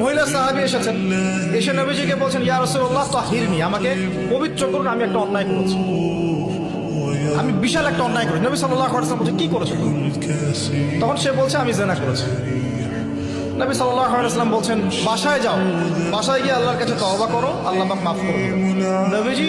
মহিলা সাহাবি এসেছেন। এসে নবীজিকে বলছেন, ইয়া রাসূলুল্লাহ তাহিরনি আমাকে পবিত্র করুন, আমি একটা অন্যায় করেছি। আমি বিশাল একটা অন্যায় করেছি। নবী সাল্লাল্লাহু আলাইহি ওয়াসাল্লাম বলছে কি করেছ তখন সে বলছে, আমি জেনা করেছি। নবী সাল্লাল্লাহু আলাইহি বলছেন, বাসায় যাও। বাসায় গিয়ে আল্লাহর কাছে তওবা করো, আল্লাহ মাফ করবে নবীজি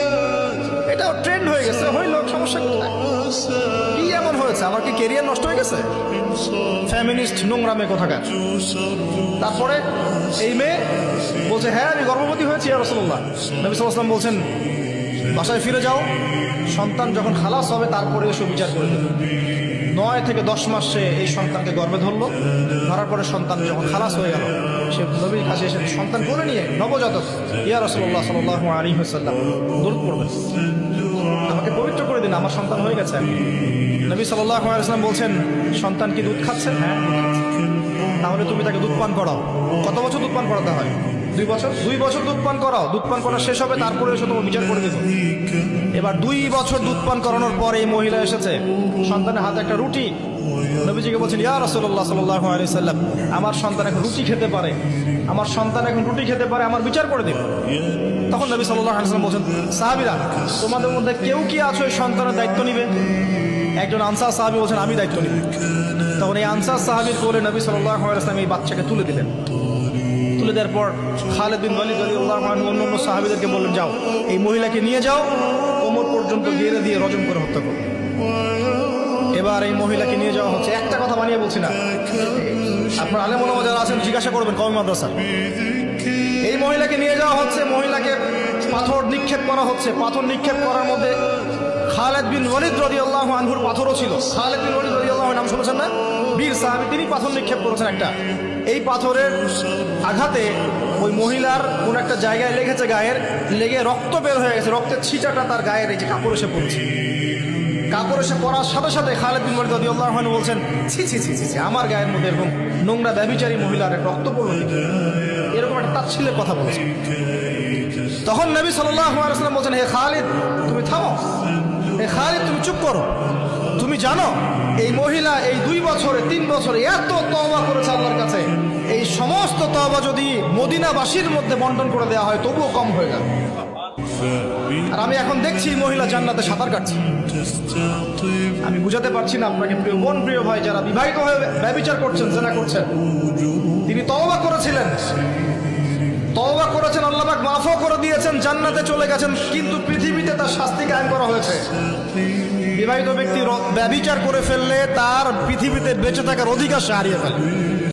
এটাও ট্রেন্ড হয়ে গেছে। হইল, সমস্যা কি? এমন হয়েছে? আমার কি কেরিয়ার নষ্ট হয়ে গেছে? ফ্যামিনিস্ট নোংরামে কোথাকার। তারপরে এই মেয়ে বলছে হ্যাঁ আমি গর্ভবতী হয়েছি আর রসল্লাহ নবী সাল্লাম বলছেন বাসায় ফিরে যাও। সন্তান যখন খালাস হবে, তারপরে এসে বিচার করে দেবে। নয় থেকে দশ মাস সে এই সন্তানকে গর্বে ধরলো। ধরার পরে সন্তান যখন খালাস হয়ে গেল, সে নবীর কাছে এসে সন্তান করে নিয়ে নবজাতক, ইয়া রসল্লাহ সাল্লাহ আলী হাসাল্লাম দূর করবেন আমাকে পবিত্র করে দিন, আমার সন্তান হয়ে গেছে। নবী সাল্লাহ আলাইসলাম বলছেন, সন্তান কি দুধ খাচ্ছে? হ্যাঁ তাহলে তুমি তাকে দুধ পান করাও। কত বছর দুধ পান করাতে হয়? দুই বছর? দুই বছর দুধ পান করাও। দুধ পান করা শেষ হবে, তারপরে এসে তোমার বিচার করে দেবো। এবার দুই বছর দুধ পান করানোর পরে এই মহিলা এসেছে। সন্তানের হাতে একটা রুটি। নবীজিকে বলছেন, ইয়া রসল্লাহ সাল্লাহ আলিসাল্লাম আমার সন্তান এখন রুটি খেতে পারে। আমার সন্তান এখন রুটি খেতে পারে, আমার বিচার করে দিন তখন নবী সাল্লাহ আলিয়াল্লাম বলছেন, সাহাবিরা, তোমাদের মধ্যে কেউ কি আছো এই সন্তানের দায়িত্ব নিবে? একজন আনসার সাহাবি বলছেন, আমি দায়িত্ব নিব। তখন এই আনসার সাহাবির কোলে নবী সাল্লাহ আলাইসলাম এই বাচ্চাকে তুলে দিলেন। তুলে দেওয়ার পর খালেদ বিন ওয়ালিদ রাদিয়াল্লাহু আনহু অন্য অন্য সাহাবিদেরকে বললেন, যাও, এই মহিলাকে নিয়ে যাও, কোমর পর্যন্ত গেড়ে দিয়ে রজম করে হত্যা করো। এবার এই মহিলাকে নিয়ে যাওয়া হচ্ছে। একটা কথা বানিয়ে বলছি না। আপনার আলেম ওলামা যারা আছেন, জিজ্ঞাসা করবেন কম মাদ্রাসা? এই মহিলাকে নিয়ে যাওয়া হচ্ছে, মহিলাকে পাথর নিক্ষেপ করা হচ্ছে। পাথর নিক্ষেপ করার মধ্যে খালেদ বিন ওয়ালিদ রাদিয়াল্লাহু আনহুর পাথরও ছিল। খালেদ বিন ওয়ালিদ রাদিয়াল্লাহু নাম শুনেছেন না? বীর সাহাবী তিনি পাথর নিক্ষেপ করেছেন একটা। এই পাথরের আঘাতে ওই মহিলার কোন একটা জায়গায় লেগেছে গায়ের লেগে রক্ত বের হয়ে গেছে। রক্তের ছিটাটা তার গায়ের এই যে কাপড় এসে পড়ছে। কাপড় এসে পড়ার সাথে সাথে খালেদ বিন ওয়ালিদ রাদিয়াল্লাহু আনহু বলছেন ছি ছি ছি ছি ছি, আমার গায়ের মধ্যে এরকম নোংরা ব্যভিচারী মহিলার রক্ত পড়ল? এরকম একটা তাচ্ছিল্যের কথা বলেছে। তখন নবী সাল্লাল্লাহু আলাইহি ওয়াসাল্লাম বলছেন হে খালিদ তুমি থামো। চুপ করো। তুমি জানো, এই মহিলা এই দুই বছরে, তিন বছরে এত তওবা করেছে আল্লাহর কাছে। এই সমস্ত তওবা যদি মদিনাবাসীর মধ্যে বন্টন করে দেওয়া হয়, তবুও কম হয়ে যাবে। আর আমি এখন দেখছি মহিলা জান্নাতে সাঁতার কাটছে। আমি বুঝাতে পারছি না আপনাকে, প্রিয় বোন, প্রিয় ভাই, যারা বিবাহিত হয়ে ব্যবচার করছেন, জেনা করছেন। তিনি তওবা করেছিলেন। জান্নাতে চলে গেছেন, কিন্তু পৃথিবীতে তার শাস্তি কায়েম করা হয়েছে। বিবাহিত ব্যক্তি র- ব্যভিচার করে ফেললে তার পৃথিবীতে বেঁচে থাকার অধিকার সে হারিয়ে ফেলে।